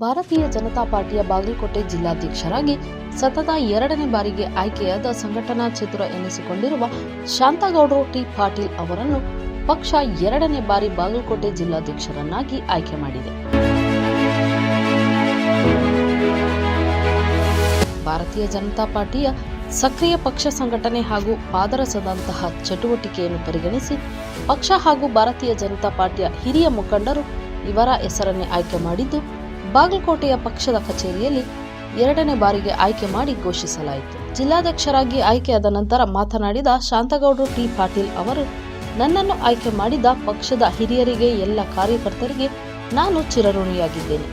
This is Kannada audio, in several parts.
ಭಾರತೀಯ ಜನತಾ ಪಾರ್ಟಿಯ ಬಾಗಲಕೋಟೆ ಜಿಲ್ಲಾಧ್ಯಕ್ಷರಾಗಿ ಸತತ ಎರಡನೇ ಬಾರಿಗೆ ಆಯ್ಕೆಯಾದ ಸಂಘಟನಾ ಚತುರ ಎನಿಸಿಕೊಂಡಿರುವ ಶಾಂತಗೌಡರು ಟಿ ಪಾಟೀಲ್ ಅವರನ್ನು ಪಕ್ಷ ಎರಡನೇ ಬಾರಿ ಬಾಗಲಕೋಟೆ ಜಿಲ್ಲಾಧ್ಯಕ್ಷರನ್ನಾಗಿ ಆಯ್ಕೆ ಮಾಡಿದೆ. ಭಾರತೀಯ ಜನತಾ ಪಾರ್ಟಿಯ ಸಕ್ರಿಯ ಪಕ್ಷ ಸಂಘಟನೆ ಹಾಗೂ ಪಾದರಸದಂತಹ ಚಟುವಟಿಕೆಯನ್ನು ಪರಿಗಣಿಸಿ ಪಕ್ಷ ಹಾಗೂ ಭಾರತೀಯ ಜನತಾ ಪಾರ್ಟಿಯ ಹಿರಿಯ ಮುಖಂಡರು ಇವರ ಹೆಸರನ್ನೇ ಆಯ್ಕೆ ಮಾಡಿದ್ದು ಬಾಗಲಕೋಟೆಯ ಪಕ್ಷದ ಕಚೇರಿಯಲ್ಲಿ ಎರಡನೇ ಬಾರಿಗೆ ಆಯ್ಕೆ ಮಾಡಿ ಘೋಷಿಸಲಾಯಿತು. ಜಿಲ್ಲಾಧ್ಯಕ್ಷರಾಗಿ ಆಯ್ಕೆಯಾದ ನಂತರ ಮಾತನಾಡಿದ ಶಾಂತಗೌಡರು ಟಿ. ಪಾಟೀಲ್ ಅವರು, ನನ್ನನ್ನು ಆಯ್ಕೆ ಮಾಡಿದ ಪಕ್ಷದ ಹಿರಿಯರಿಗೆ, ಎಲ್ಲ ಕಾರ್ಯಕರ್ತರಿಗೆ ನಾನು ಚಿರಋಣಿಯಾಗಿದ್ದೇನೆ.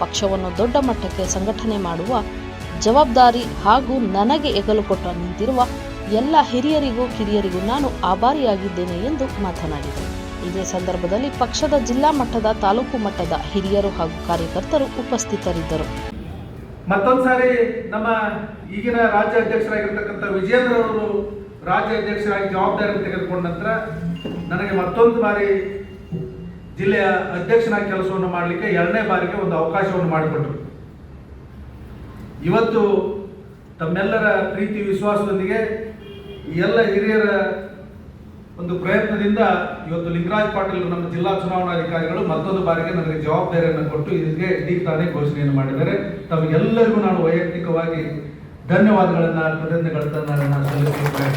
ಪಕ್ಷವನ್ನು ದೊಡ್ಡ ಮಟ್ಟಕ್ಕೆ ಸಂಘಟನೆ ಮಾಡುವ ಜವಾಬ್ದಾರಿ ಹಾಗೂ ನನಗೆ ಹೆಗಲು ಕೊಟ್ಟ ನಿಂತಿರುವ ಎಲ್ಲ ಹಿರಿಯರಿಗೂ, ಕಿರಿಯರಿಗೂ ನಾನು ಆಭಾರಿಯಾಗಿದ್ದೇನೆ ಎಂದು ಮಾತನಾಡಿದರು. ಇದೇ ಸಂದರ್ಭದಲ್ಲಿ ಪಕ್ಷದ ಜಿಲ್ಲಾ ಮಟ್ಟದ ತಾಲೂಕು ಮಟ್ಟದ ಹಿರಿಯರು ಹಾಗೂ ಕಾರ್ಯಕರ್ತರು ಉಪಸ್ಥಿತರಿದ್ದರು. ಮತ್ತೊಂದು ಸಾರಿ ನಮ್ಮ ಈಗಿನ ರಾಜ್ಯ ಅಧ್ಯಕ್ಷರಾಗಿರ್ತಕ್ಕಂಥ ವಿಜೇಂದ್ರ ಅವರು ರಾಜ್ಯ ಅಧ್ಯಕ್ಷರಾಗಿ ಜವಾಬ್ದಾರಿ ತೆಗೆದುಕೊಂಡ ನಂತರ ನನಗೆ ಮತ್ತೊಂದು ಬಾರಿ ಜಿಲ್ಲೆಯ ಅಧ್ಯಕ್ಷನಾಗಿ ಕೆಲಸವನ್ನು ಮಾಡಲಿಕ್ಕೆ ಎರಡನೇ ಬಾರಿಗೆ ಒಂದು ಅವಕಾಶವನ್ನು ಮಾಡಿಕೊಟ್ರು ಇವತ್ತು ತಮ್ಮೆಲ್ಲರ ಪ್ರೀತಿ, ವಿಶ್ವಾಸದೊಂದಿಗೆ ಎಲ್ಲ ಹಿರಿಯರ ಒಂದು ಪ್ರಯತ್ನದಿಂದ ಇವತ್ತು ಲಿಂಗರಾಜ್ ಪಾಟೀಲ್ ನಮ್ಮ ಜಿಲ್ಲಾ ಚುನಾವಣಾಧಿಕಾರಿಗಳು ಮತ್ತೊಂದು ಬಾರಿಗೆ ನನಗೆ ಜವಾಬ್ದಾರಿಯನ್ನು ಕೊಟ್ಟು ಇದಕ್ಕೆ ಇದೀಗ ತಾನೇ ಘೋಷಣೆಯನ್ನು ಮಾಡಿದ್ದಾರೆ. ತಮಗೆಲ್ಲರಿಗೂ ನಾನು ವೈಯಕ್ತಿಕವಾಗಿ ಧನ್ಯವಾದಗಳನ್ನು, ಕೃತಜ್ಞತೆಗಳನ್ನು ಸಲ್ಲಿಸುತ್ತೇನೆ.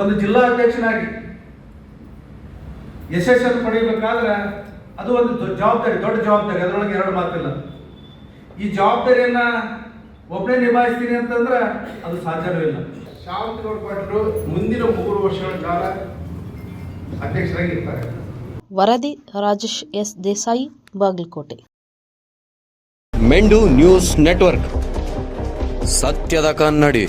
ಒಂದು ಜಿಲ್ಲಾ ಅಧ್ಯಕ್ಷನಾಗಿ ಯಶಸ್ಸನ್ನು ಪಡೆಯಬೇಕಾದ್ರೆ ಅದು ಒಂದು ಜವಾಬ್ದಾರಿ, ದೊಡ್ಡ ಜವಾಬ್ದಾರಿ. ಅದರೊಳಗೆ ಎರಡು ಮಾತಿಲ್ಲ. ಈ ಜವಾಬ್ದಾರಿಯನ್ನ ಒಬ್ಬನೇ ನಿಭಾಯಿಸ್ತೀನಿ ಅಂತಂದ್ರೆ ಅದು ಸಾಧ್ಯವೇ ಇಲ್ಲ. ಶಾಂತಗೌಡ ಪಾಟೀಲು ಮುಂದಿನ ಮೂರು ವರ್ಷಗಳ ಕಾಲ ಅಧ್ಯಕ್ಷರಾಗಿ ಇರ್ತಾರೆ ವರದಿ ರಾಜೇಶ್ ಎಸ್ ದೇಸಾಯಿ ಬಾಗಲಕೋಟೆ. ಮೆಂಡು ನ್ಯೂಸ್ ನೆಟ್ವರ್ಕ್. ಸತ್ಯದ ಕನ್ನಡಿ.